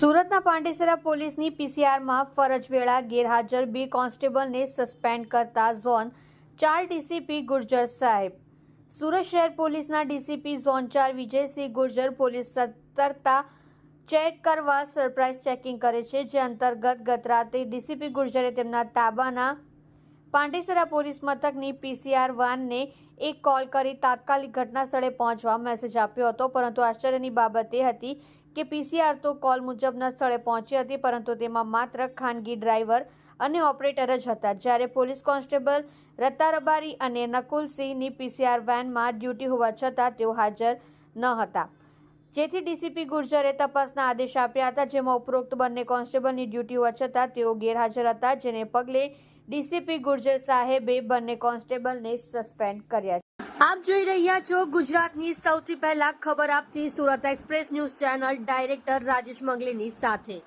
સુરતના પાંડેસરા પોલીસની પીસીઆરમાં ફરજ વેળા ગેરહાજર બી કોન્સ્ટેબલને સસ્પેન્ડ કરતા ઝોન ચાર ડીસીપી ગુર્જર સાહેબ. સુરત શહેર પોલીસના ડીસીપી ઝોન ચાર વિજયસિંહ ગુર્જર પોલીસ સતર્કતા ચેક કરવા સરપ્રાઇઝ ચેકિંગ કરે છે. જે અંતર્ગત ગત રાતે ડીસીપી ગુર્જરે તેમના તાબાના પાંડેસરા પોલીસ મથકની પીસીઆર વાનને એક કોલ કરી તાત્કાલિક ઘટના સ્થળે પહોંચવા મેસેજ આપ્યો હતો. પરંતુ આશ્ચર્યની બાબત એ હતી કે પીસીઆર તો કોલ મુજબના સ્થળે પહોંચી હતી, પરંતુ તેમાં માત્ર ખાનગી ડ્રાઈવર અને ઓપરેટર જ હતા. જ્યારે પોલીસ કોન્સ્ટેબલ રત્તા રબારી અને નકુલસિંહની પીસીઆર વેનમાં ડ્યુટી હોવા છતાં તેઓ હાજર ન હતા. જેથી ડીસીપી ગુર્જરે તપાસના આદેશ આપ્યા હતા, જેમાં ઉપરોક્ત બંને કોન્સ્ટેબલની ડ્યુટી હોવા છતાં તેઓ ગેરહાજર હતા, જેને પગલે ડીસીપી ગુર્જર સાહેબે બંને કોન્સ્ટેબલને સસ્પેન્ડ કર્યા છે. આપ જોઈ રહ્યા છો ગુજરાતની સૌથી પહેલા ખબર આપતી Surat Express News channel director Rajesh મંગલીની સાથે.